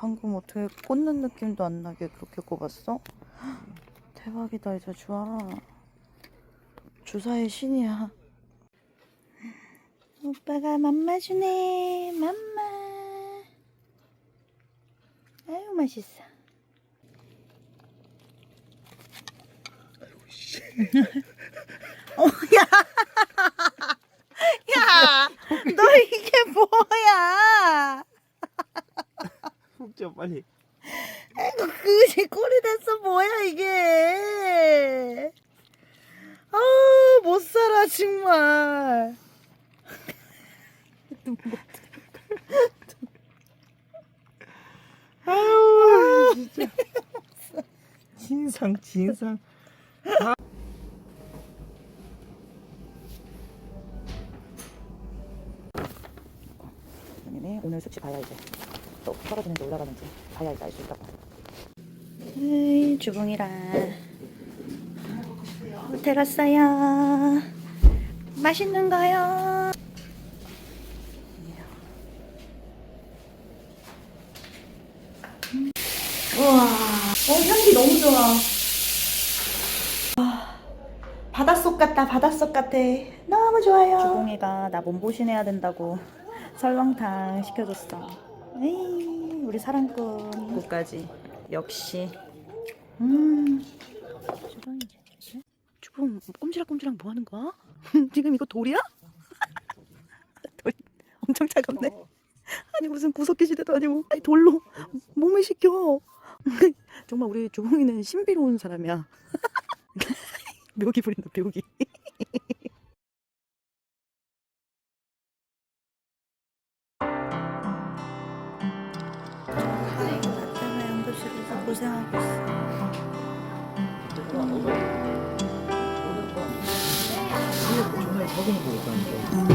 방금 어떻게 꽂는 느낌도 안 나게 그렇게 꼽았어? 대박이다 이제 주아. 주사의 신이야. 오빠가 맘마 주네 맘마. 아유 맛있어. 어, 야, 야, 너 이게 뭐야? 훅줘 빨리. 그지 꼴이 됐어 뭐야 이게? 아우 못 살아 정말. 아우 진짜. 진상 진상. 아니네 오늘 수치 봐야 이제 또 떨어지는지 올라가는지 봐야 이제 알수 있다고. 에이 주봉이랑 호텔 왔어요. 맛있는 거요. 우와, 어 향기 너무 좋아. 바닷속 같다 바닷속 같아 너무 좋아요 주봉이가 나 몸보신해야 된다고 설렁탕 시켜줬어 에이 우리 사랑꾼. 끝까지. 역시. 음. 주봉이 주봉 꼼지락꼼지락 뭐 하는 거야? 지금 이거 돌이야? 돌 엄청 차갑네. 아니 무슨 구석기 시대도 아니고 아니 돌로 몸을 식혀. 정말 우리 주봉이는 신비로운 사람이야. 묘기 부린다 묘기 고생하고 있어 전